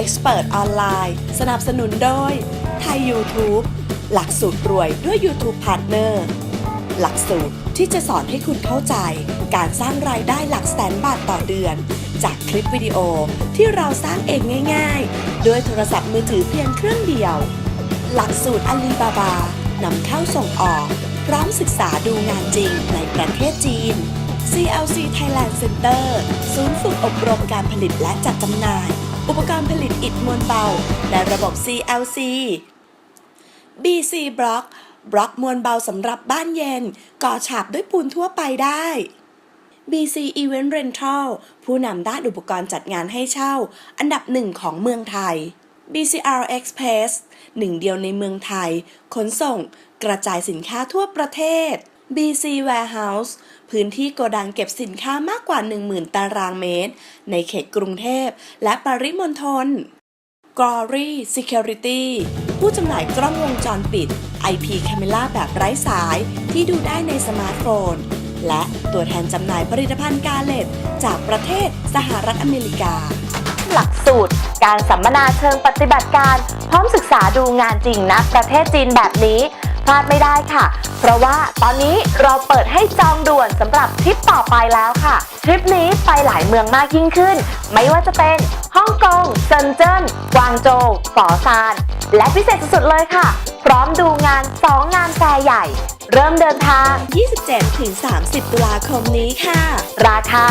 Expert ออนไลน์สนับสนุนโดยไทย YouTube หลักสูตรรวยด้วย YouTube Partner หลักสูตรที่จะสอนให้คุณเข้าใจ การสร้างรายได้หลักแสนบาทต่อเดือน จากคลิปวิดีโอที่เราสร้างเองง่าย ๆ ด้วยโทรศัพท์มือถือเพียงเครื่องเดียว หลักสูตรอาลีบาบานำเข้าส่งออก พร้อมศึกษาดูงานจริงในประเทศจีน CLC Thailand Center ศูนย์ฝึกอบรมการผลิตและจัดจำหน่าย อุปกรณ์ผลิตอิฐมวลเบา และระบบ CLC BC Block บล็อกมวลเบาสำหรับบ้านเย็น ก่อฉาบด้วยปูนทั่วไปได้ BC Event Rental ผู้นำด้านอุปกรณ์จัดงานให้เช่า อันดับหนึ่งของเมืองไทย BCR Express หนึ่งเดียวในเมืองไทย ขนส่ง กระจายสินค้าทั่วประเทศ BC Warehouse พื้นที่โกดังเก็บสินค้ามากกว่า 10,000 ตารางเมตร ในเขตกรุงเทพและปริมณฑล Glory Security ผู้จำหน่ายกล้องวงจรปิด IP Camera แบบไร้สายที่ดูได้ในสมาร์ทโฟน และตัวแทนจำหน่ายผลิตภัณฑ์กาเลตจากประเทศสหรัฐอเมริกา หลักสูตร การสัมมนาเชิงปฏิบัติการ พร้อมศึกษาดูงานจริงณประเทศจีนแบบนี้ ลาดไม่ได้ค่ะ เพราะว่าตอนนี้เราเปิดให้จองด่วนสำหรับทริปต่อไปแล้วค่ะ ทริปนี้ไปหลายเมืองมากยิ่งขึ้น ไม่ว่าจะเป็นฮ่องกงเซินเจิ้นกวางโจวฝอซาน และพิเศษสุดๆเลยค่ะ พร้อมดูงาน 2 งานแฟร์ใหญ่ เริ่มเดินทาง 27-30 ตุลาคมนี้ค่ะ ราคา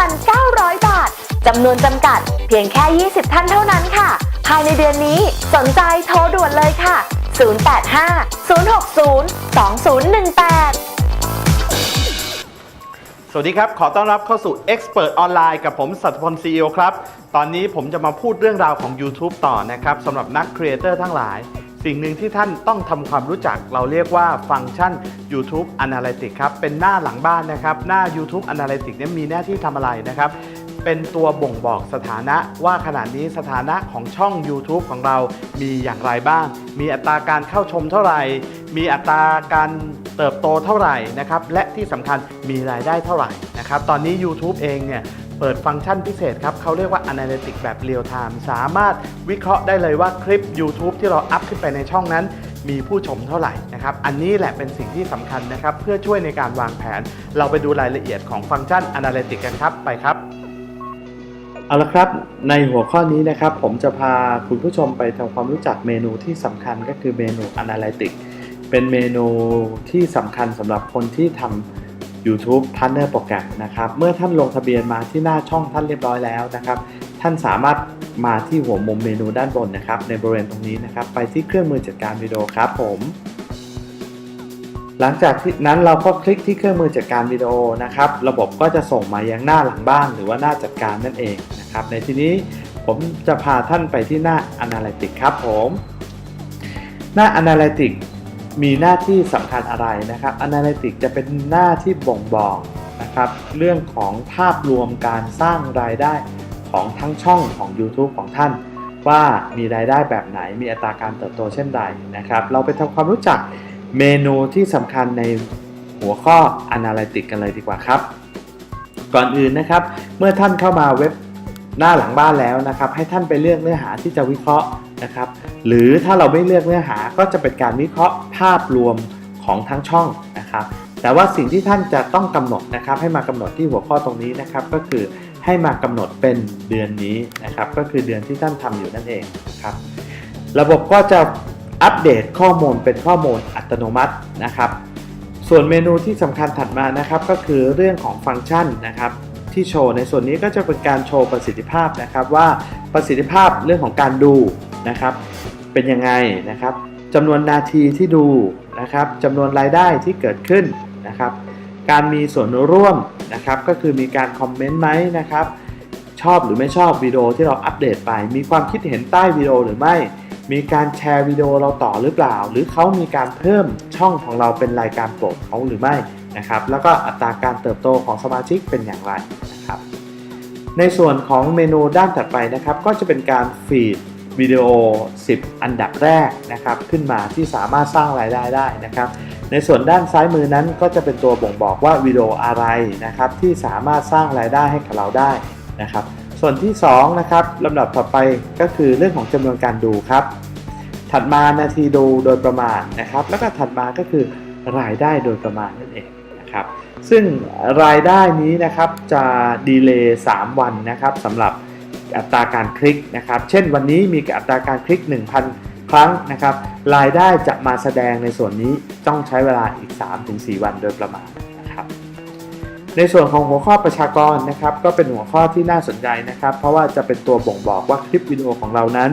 39,900 บาทจำนวนจำกัดเพียงแค่ 20 ท่านเท่านั้นค่ะ ภายในเดือนนี้สนใจโทรด่วนเลยค่ะ 085 060 2018สวัสดีครับ ขอต้อนรับเข้าสู่ Expert ออนไลน์กับผมสัตพล CEO ครับ ตอนนี้ผมจะมาพูดเรื่องราวของ YouTube ต่อนะครับสำหรับนักครีเอเตอร์ทั้งหลาย สิ่งหนึ่งที่ท่านต้องทำความรู้จักเราเรียกว่าฟังก์ชัน YouTube Analytics ครับ เป็นหน้าหลังบ้านนะครับ หน้า YouTube Analytics เนี่ยมีหน้าที่ทำอะไรนะครับ เป็นตัวบ่งบอกสถานะว่าขณะนี้สถานะของช่อง YouTube ของเรามีอย่างไรบ้าง มีอัตราการเข้าชมเท่าไหร่ มีอัตราการเติบโตเท่าไหร่นะครับ และที่สำคัญมีรายได้เท่าไหร่นะครับ ตอนนี้ YouTube เองเนี่ยเปิดฟังก์ชันพิเศษครับเขาเรียกว่า Analytics แบบเรียลไทม์สามารถวิเคราะห์ได้เลยว่าคลิป YouTube ที่เราอัพขึ้นไปในช่องนั้นมีผู้ชมเท่าไหร่นะครับ อันนี้แหละเป็นสิ่งที่สำคัญนะครับ เพื่อช่วยในการวางแผน เราไปดูรายละเอียดของฟังก์ชัน Analytics กันครับ ไปครับ เอาละครับ ในหัวข้อนี้นะครับผมจะพาคุณผู้ชมไปทำความรู้จักเมนูที่สำคัญก็คือเมนู Analytics เป็นเมนูที่สำคัญสำหรับคนที่ทำ YouTube Partner Program นะครับ เมื่อท่านลงทะเบียนมาที่หน้าช่องท่านเรียบร้อยแล้วนะครับ ท่านสามารถมาที่หัวมุมเมนูด้านบนนะครับ ในบริเวณตรงนี้นะครับ ไปที่เครื่องมือจัดการวิดีโอครับผม หลังจากนั้นเราก็คลิกที่เครื่องมือจัดการวิดีโอนะครับ ระบบก็จะส่งมายังหน้าหลังบ้านหรือว่าหน้าจัดการนั่นเองนะครับ ในที่นี้ผมจะพาท่านไปที่หน้า Analytics ครับผม หน้า Analytics มีหน้าที่สำคัญอะไรนะครับ Analytics จะเป็นหน้าที่บ่งบอกนะครับ เรื่องของภาพรวมการสร้างรายได้ของทั้งช่องของ YouTube ของท่าน ว่ามีรายได้แบบไหนมีอัตราการเติบโตเช่นใดนะครับ เราไปทำความรู้จัก เมนูที่สำคัญในหัวข้อ Analytics กันเลยดีกว่าครับ ก่อนอื่นนะครับ เมื่อท่านเข้ามาเว็บหน้าหลังบ้านแล้วนะครับ ให้ท่านไปเลือกเนื้อหาที่จะวิเคราะห์นะครับ หรือถ้าเราไม่เลือกเนื้อหาก็จะเป็นการวิเคราะห์ภาพรวมของทั้งช่องนะครับ แต่ว่าสิ่งที่ท่านจะต้องกำหนดนะครับ ให้มากำหนดที่หัวข้อตรงนี้นะครับ ก็คือให้มากำหนดเป็นเดือนนี้นะครับ ก็คือเดือนที่ท่านทำอยู่นั่นเองนะครับ ระบบก็จะ อัปเดตข้อมูลเป็นข้อมูลอัตโนมัตินะครับ ส่วนเมนูที่สำคัญถัดมานะครับก็คือเรื่องของฟังก์ชันนะครับที่โชว์ในส่วนนี้ก็จะเป็นการโชว์ประสิทธิภาพนะครับว่าประสิทธิภาพเรื่องของการดูนะครับ เป็นยังไงนะครับจำนวนนาทีที่ดูนะครับจำนวนรายได้ที่เกิดขึ้นนะครับ การมีส่วนร่วมนะครับ ก็คือมีการคอมเมนต์ไหมนะครับ ชอบหรือไม่ชอบวิดีโอที่เราอัปเดตไป มีความคิดเห็นใต้วิดีโอหรือไม่ มีการแชร์วิดีโอเราต่อหรือเปล่า หรือเขามีการเพิ่มช่องของเราเป็นรายการโปรดเขาหรือไม่นะครับ แล้วก็อัตราการเติบโตของสมาชิกเป็นอย่างไรนะครับ ในส่วนของเมนูด้านถัดไปนะครับ ก็จะเป็นการฟีดวิดีโอ 10 อันดับแรกนะครับ ขึ้นมาที่สามารถสร้างรายได้ได้นะครับ ในส่วนด้านซ้ายมือนั้นก็จะเป็นตัวบ่งบอกว่าวิดีโออะไรนะครับที่สามารถสร้างรายได้ให้กับเราได้นะครับ ส่วนที่2นะครับลำดับต่อไปก็คือเรื่องของจำนวนการดูครับ ถัดมานาทีดูโดยประมาณนะครับ แล้วก็ถัดมาก็คือรายได้โดยประมาณนั่นเองนะครับ ซึ่งรายได้นี้นะครับจะดีเลย์3วันนะครับสำหรับอัตราการคลิกนะครับ เช่นวันนี้มีอัตราการคลิก 1,000 ครั้งนะครับ รายได้จะมาแสดงในส่วนนี้ต้องใช้เวลาอีก 3-4 วันโดยประมาณ ในส่วนของหัวข้อประชากรนะครับก็เป็นหัวข้อที่น่าสนใจนะครับ เพราะว่าจะเป็นตัวบ่งบอกว่าคลิปวิดีโอของเรานั้น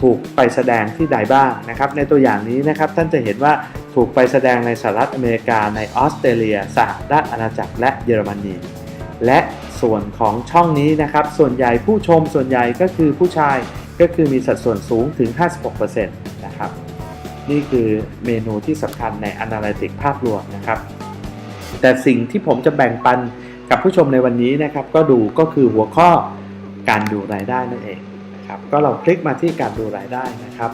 ถูกไปแสดงที่ใดบ้างนะครับ ในตัวอย่างนี้นะครับท่านจะเห็นว่าถูกไปแสดงในสหรัฐอเมริกาในออสเตรเลียสหรัฐอาณาจักรและเยอรมนี และส่วนของช่องนี้นะครับ ส่วนใหญ่ผู้ชมส่วนใหญ่ก็คือผู้ชายก็คือมีสัดส่วนสูงถึง 56%นะครับนี่คือเมนูที่สำคัญใน Analytics ภาพรวมนะครับ แต่สิ่งที่ผมจะแบ่งปันกับผู้ชมในวันนี้นะครับ ก็ดูก็คือหัวข้อการดูรายได้นั่นเองนะครับก็เราคลิกมาที่การดูรายได้นะครับ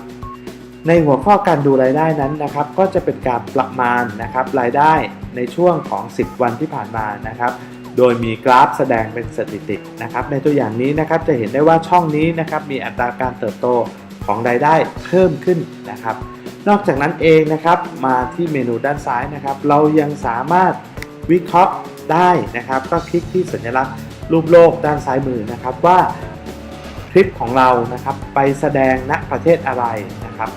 ในหัวข้อการดูรายได้นั้นนะครับ ก็จะเป็นการประมาณนะครับรายได้ในช่วงของ 10 วันที่ผ่านมานะครับ โดยมีกราฟแสดงเป็นสถิตินะครับ ในตัวอย่างนี้นะครับจะเห็นได้ว่าช่องนี้นะครับมีอัตราการเติบโตของรายได้เพิ่มขึ้นนะครับ นอกจากนั้นเองนะครับมาที่เมนูด้านซ้ายนะครับ เรายังสามารถวิเคราะห์ได้นะครับ ก็คลิกที่สัญลักษณ์รูปโลกด้านซ้ายมือนะครับว่าคลิปของเรานะครับไปแสดงณประเทศอะไรนะครับ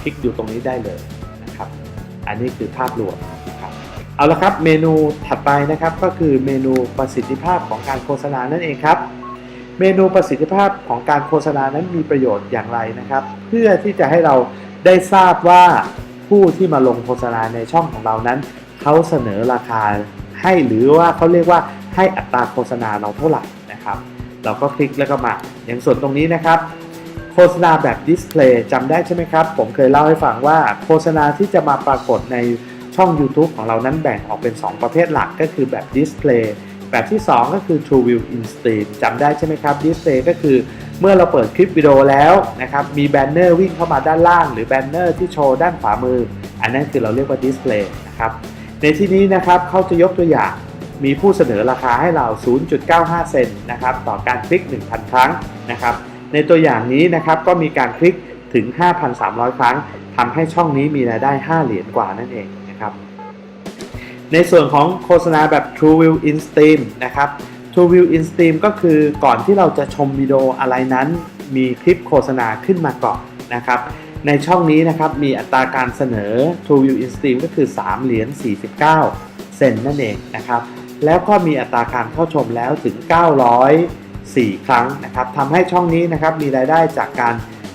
คลิกอยู่ตรงนี้ได้เลยนะครับ อันนี้คือภาพรวมนะครับเอาละครับเมนูถัดไปนะครับก็คือเมนูประสิทธิภาพของการโฆษณานั่นเองครับ เมนูประสิทธิภาพของการโฆษณานั้นมีประโยชน์อย่างไรนะครับ เพื่อที่จะให้เรา ได้ทราบว่าผู้ที่มาลงโฆษณาในช่องของเรานั้น เขาเสนอราคาให้หรือว่าเขาเรียกว่าให้อัตราโฆษณาเราเท่าไหร่นะครับ เราก็คลิกแล้วก็มา อย่างส่วนตรงนี้นะครับ โฆษณาแบบดิสเพลย์จำได้ใช่ไหมครับ ผมเคยเล่าให้ฟังว่าโฆษณาที่จะมาปรากฏในช่อง YouTube ของเรานั้นแบ่งออกเป็น 2 ประเภทหลักก็คือแบบดิสเพลย์แบบที่ 2 ก็คือ True View in Stream จำได้ใช่ไหมครับดิสเพลย์ก็คือ เมื่อเราเปิดคลิปวิดีโอแล้วนะครับมีแบนเนอร์วิ่งเข้ามาด้านล่าง หรือแบนเนอร์ที่โชว์ด้านขวามือ อันนั้นคือเราเรียกว่าดิสเพลย์นะครับในที่นี้นะครับเขาจะยกตัวอย่างมีผู้เสนอราคาให้เรา 0.95 เซนต์นะครับต่อการคลิก 1,000 ครั้งนะครับในตัวอย่างนี้นะครับก็มีการคลิกถึง 5,300 ครั้งทำให้ช่องนี้มีรายได้ 5 เหรียญกว่านั่นเองนะครับในส่วนของโฆษณาแบบ True View in Stream นะครับ True View in Stream ก็คือก่อนที่เราจะชมวิดีโออะไรนั้น มีคลิปโฆษณาขึ้นมาก่อนนะครับ ในช่องนี้นะครับมีอัตราการเสนอ True View in Stream ก็คือ 3 เหรียญ 49 เซนนั่นเองนะครับ แล้วก็มีอัตราการเข้าชมแล้วถึง 904 ครั้งนะครับทำให้ช่องนี้นะครับมีรายได้จากการ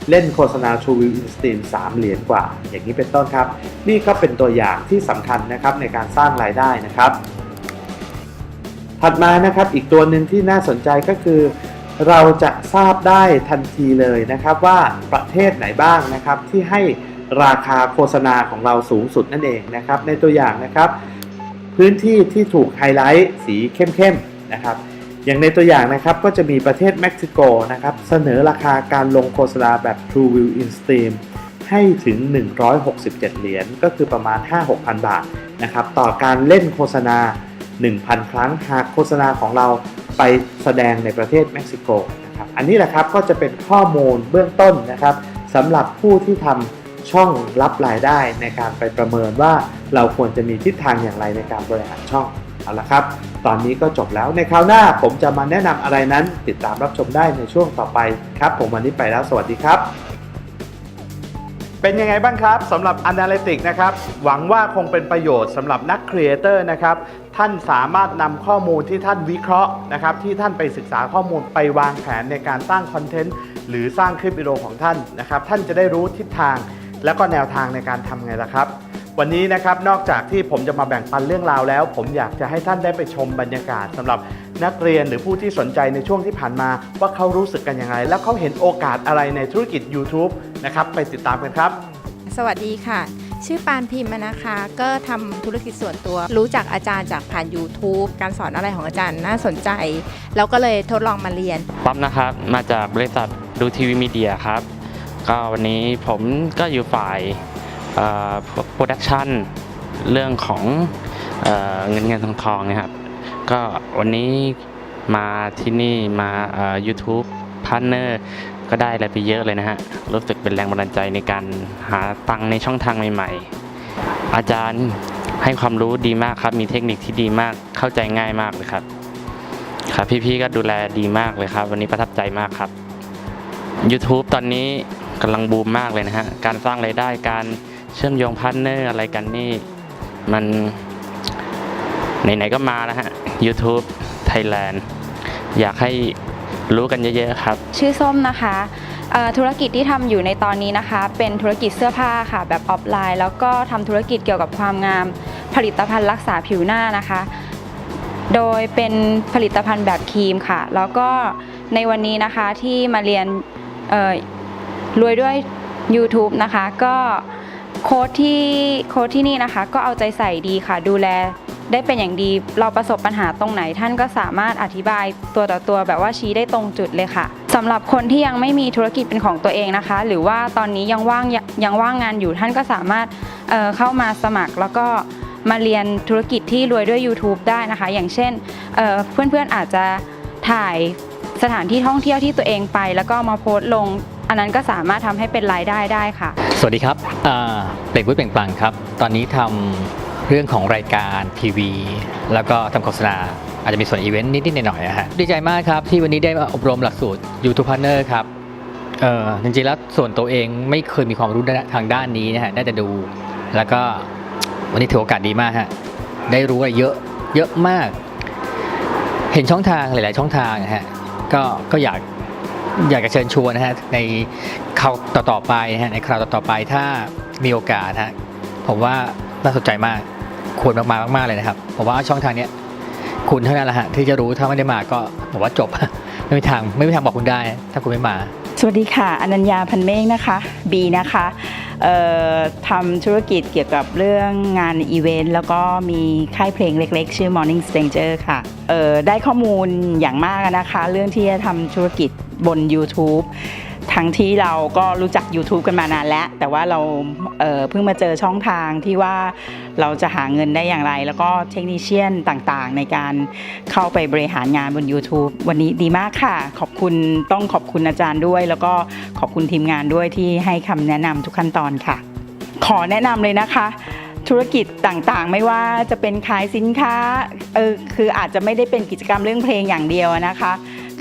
เล่นโฆษณา True View in Stream 3 เหรียญกว่า อย่างนี้เป็นต้นครับ นี่ก็เป็นตัวอย่างที่สำคัญนะครับในการสร้างรายได้นะครับ ถัดมานะครับอีกตัวหนึ่งที่น่าสนใจก็คือ เราจะทราบได้ทันทีเลยนะครับว่าประเทศไหนบ้างนะครับที่ให้ราคาโฆษณาของเราสูงสุดนั่นเองนะครับในตัวอย่างนะครับพื้นที่ที่ถูกไฮไลท์สีเข้มๆนะครับอย่างในตัวอย่างนะครับก็จะมีประเทศเม็กซิโกนะครับเสนอราคาการลงโฆษณาแบบ True View in Stream ให้ถึง 167 เหรียญก็คือประมาณ 5-6,000 บาทนะครับต่อการเล่นโฆษณา 1,000 ครั้งหากโฆษณาของเราไปแสดงในประเทศเม็กซิโกนะครับอันนี้แหละครับก็จะเป็นข้อมูลเบื้องต้นนะครับสำหรับผู้ที่ทำช่องรับรายได้ในการไปประเมินว่าเราควรจะมีทิศทางอย่างไรในการบริหารช่องเอาละครับ ตอนนี้ก็จบแล้วในคราวหน้าผมจะมาแนะนำอะไรนั้น ติดตามรับชมได้ในช่วงต่อไปครับ ผมวันนี้ไปแล้วสวัสดีครับ เป็นยังไงบ้างครับสำหรับ Analytics นะครับ หวังว่าคงเป็นประโยชน์สำหรับนักครีเอเตอร์นะครับ ท่านสามารถนำข้อมูลที่ท่านวิเคราะห์นะครับที่ท่านไปศึกษาข้อมูลไปวางแผนในการสร้างคอนเทนต์หรือสร้างคลิปวิดีโอของท่านนะครับ ท่านจะได้รู้ทิศทาง แล้วก็แนวทางในการทำไงล่ะครับ วันนี้นะครับนอกจากที่ผมจะมาแบ่งปันเรื่องราวแล้ว ผมอยากจะให้ท่านได้ไปชมบรรยากาศสำหรับนักเรียนหรือผู้ที่สนใจในช่วงที่ผ่านมา ว่าเขารู้สึกกันยังไงแล้วเขาเห็นโอกาสอะไรในธุรกิจ YouTube นะครับไปติดตามกันครับ สวัสดีค่ะ ชื่อปานพิมพ์นะคะ ก็ทำธุรกิจส่วนตัว รู้จักอาจารย์จากผ่าน YouTube การสอนอะไรของอาจารย์น่าสนใจ แล้วก็เลยทดลองมาเรียนป๊อปนะครับ มาจากบริษัทดูทีวีมีเดียครับ ก็วันนี้ผมก็อยู่ฝ่ายโปรดักชันเรื่องของเออเงินเงินทองทองนะครับ ก็วันนี้มาที่นี่มา เอ่อ YouTube Partner ก็ได้อะไรไปเยอะเลยนะฮะ รู้สึกเป็นแรงบันดาลใจในการหาตังในช่องทางใหม่ๆ อาจารย์ให้ความรู้ดีมากครับ มีเทคนิคที่ดีมาก เข้าใจง่ายมากเลยครับ ครับ พี่ๆก็ดูแลดีมากเลยครับ วันนี้ประทับใจมากครับ YouTube ตอนนี้กำลังบูมมากเลยนะฮะ การสร้างไรายได้ การเชื่อมโยงพาร์ทเนอร์อะไรกันนี่ มันไหนๆก็มาแล้วฮะ YouTube Thailand อยากให้ รู้กันเยอะๆครับ ชื่อส้มนะคะธุรกิจที่ทำอยู่ในตอนนี้นะคะ เป็นธุรกิจเสื้อผ้าค่ะ แบบออฟไลน์ แล้วก็ทำธุรกิจเกี่ยวกับความงาม ผลิตภัณฑ์รักษาผิวหน้านะคะ โดยเป็นผลิตภัณฑ์แบบครีมค่ะ แล้วก็ในวันนี้นะคะที่มาเรียนรวยด้วย YouTube นะคะ ก็โค้ดที่โค้ดที่นี่นะคะ ก็เอาใจใส่ดีค่ะ ดูแล ได้เป็นอย่างดีเราประสบปัญหาตรงไหน ท่านก็สามารถอธิบายตัวต่อตัวแบบว่าชี้ได้ตรงจุดเลยค่ะสำหรับคนที่ยังไม่มีธุรกิจเป็นของตัวเองนะคะ หรือว่าตอนนี้ยังว่างยังว่างงานอยู่ท่านก็สามารถเเข้ามาสมัครแล้วก็มาเรียนธุรกิจที่รวยด้วย YouTube ได้นะคะ อย่างเช่นเเพื่อนๆอาจจะถ่ายสถานที่ท่องเที่ยวที่ตัวเองไป แล้วก็มาโพสต์ลง อันนั้นก็สามารถทำให้เป็นรายได้ได้ค่ะ สวัสดีครับเปล่งวุ้ยเปล่งปลั่งครับ ตอนนี้ทำ เรื่องของรายการทีวี แล้วก็ทำโฆษณาอาจจะมีส่วนอีเวนต์นิดๆหน่อยๆนะฮะดีใจมากครับที่วันนี้ได้มาอบรมหลักสูตร YouTube Partner ครับเออจริงๆแล้วส่วนตัวเองไม่เคยมีความรู้ทางด้านนี้นะฮะได้แต่ดู แล้วก็วันนี้ถือโอกาสดีมากฮะได้รู้อะไรเยอะเยอะมาก เห็นช่องทางหลาย ๆ ช่องทางนะฮะก็ก็อยากอยากจะเชิญชวนนะฮะในคราวต่อๆไปนะฮะในคราวต่อๆไปถ้ามีโอกาสฮะผมว่าน่าสนใจมาก ควรมากๆมากๆเลยนะครับผมว่าช่องทางเนี้ยคุณเท่านั้นแหละฮะที่จะรู้ถ้าไม่ได้มาก็ผมว่าจบ ไม่มีทางไม่มีทางบอกคุณได้ ถ้าคุณไม่มา สวัสดีค่ะอนัญญาพันเมฆนะคะบีนะคะทำธุรกิจเกี่ยวกับเรื่องงานอีเวนต์ แล้วก็มีค่ายเพลงเล็กๆ ชื่อ Morning Stranger ค่ะได้ข้อมูลอย่างมากนะคะ เรื่องที่จะทำธุรกิจบน YouTube ทั้งที่เราก็รู้จัก YouTube กันมานานแล้ว แต่ว่าเราเเพิ่งมาเจอช่องทางที่ว่าเราจะหาเงินได้อย่างไร แล้วก็เทคนิชเชียนต่างๆ ในการเข้าไปบริหารงานบน YouTube วันนี้ดีมากค่ะ ขอบคุณต้องขอบคุณอาจารย์ด้วย แล้วก็ขอบคุณทีมงานด้วยที่ให้คำแนะนำทุกขั้นตอนค่ะ ขอแนะนำเลยนะคะธุรกิจต่างๆ ไม่ว่าจะเป็นขายสินค้าเออคืออาจจะไม่ได้เป็นกิจกรรมเรื่องเพลงอย่างเดียวนะคะ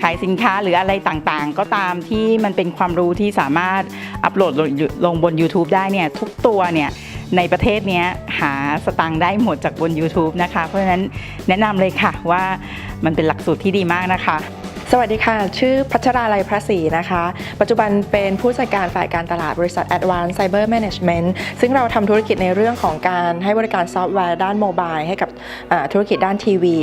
ขายสินค้าหรืออะไรต่างๆ ก็ตามที่มันเป็นความรู้ที่สามารถอัปโหลดลงบน YouTube ได้เนี่ยทุกตัวเนี่ยในประเทศเนี้ยหาสตังค์ได้หมดจากบน YouTube นะคะ เพราะฉะนั้นแนะนำเลยค่ะว่ามันเป็นหลักสูตรที่ดีมากนะคะ สวัสดีค่ะ ชื่อพัชราลัยพระศรีนะคะ ปัจจุบันเป็นผู้จัดการฝ่ายการตลาดบริษัท Advanced Cyber Management ซึ่งเราทำธุรกิจในเรื่องของการให้บริการซอฟต์แวร์ด้านโมบายให้กับธุรกิจด้านทีวี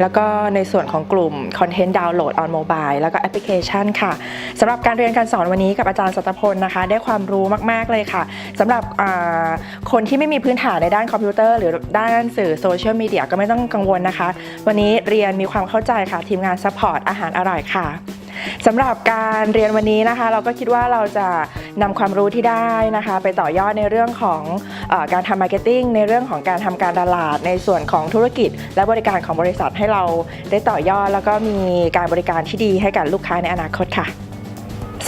แล้วก็ในส่วนของกลุ่ม Content Download on Mobile แล้วก็แอปพลิเคชันค่ะสำหรับการเรียนการสอนวันนี้กับอาจารย์สัตพลนะคะ ได้ความรู้มาก ๆ เลยค่ะสำหรับคนที่ไม่มีพื้นฐานในด้านคอมพิวเตอร์ หรือด้านสื่อโซเชียลมีเดียก็ไม่ต้องกังวลนะคะ วันนี้เรียนมีความเข้าใจค่ะทีมงานซัพพอร์ตอาหารอร่อยค่ะสำหรับการเรียนวันนี้นะคะ เราก็คิดว่าเราจะนำความรู้ที่ได้นะคะ ไปต่อยอดในเรื่องของอการทำมาร์เก็ตติ้งในเรื่องของการทำการตลาดในส่วนของธุรกิจ และบริการของบริษัทให้เราได้ต่อยอด แล้วก็มีการบริการที่ดีให้กับลูกค้าในอนาคตค่ะ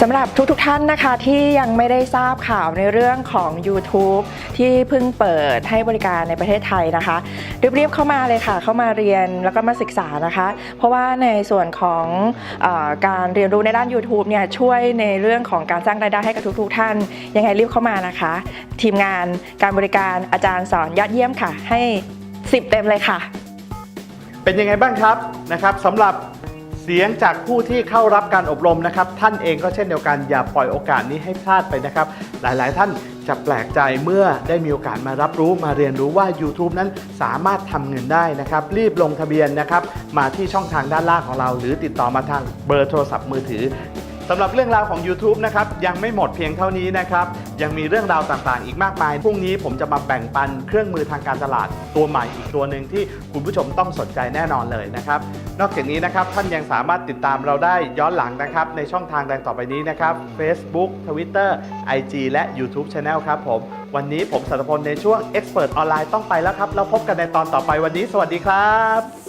สำหรับทุกๆทท่านนะคะที่ยังไม่ได้ทราบข่าวในเรื่องของ YouTube ที่เพิ่งเปิดให้บริการในประเทศไทยนะคะรีบๆเข้ามาเลยค่ะ เข้ามาเรียนแล้วก็มาศึกษานะคะ เพราะว่าในส่วนของอการเรียนรู้ในด้าน YouTube เนี่ยช่วยในเรื่องของการสร้างรายได้ให้กับทุกๆท่าน ยังไงรีบเข้ามานะคะ ทีมงานการบริการอาจารย์สอนยอดเยี่ยมค่ะ ให้ 10 เต็มเลยค่ะ เป็นยังไงบ้างครับนะครับสำหรับ เสียงจากผู้ที่เข้ารับการอบรมนะครับ ท่านเองก็เช่นเดียวกันอย่าปล่อยโอกาสนี้ให้พลาดไปนะครับ หลายๆ ท่านจะแปลกใจเมื่อได้มีโอกาสมารับรู้มาเรียนรู้ว่า YouTube นั้นสามารถทำเงินได้นะครับ รีบลงทะเบียนนะครับ มาที่ช่องทางด้านล่างของเรา หรือติดต่อมาทางเบอร์โทรศัพท์มือถือ สำหรับเรื่องราวของ YouTube นะครับยังไม่หมดเพียงเท่านี้นะครับยังมีเรื่องราวต่างๆ อีกมากมายพรุ่งนี้ผมจะมาแบ่งปันเครื่องมือทางการตลาดตัวใหม่อีกตัวหนึ่งที่คุณผู้ชมต้องสนใจแน่นอนเลยนะครับนอกจากนี้นะครับท่านยังสามารถติดตามเราได้ย้อนหลังนะครับในช่องทางดังต่อไปนี้นะครับ Facebook Twitter IG และ YouTube Channel ครับผม วันนี้ผมสัตพลในช่วง Expert ออนไลน์ต้องไปแล้วครับ แล้วพบกันในตอนต่อไปวันนี้ สวัสดีครับ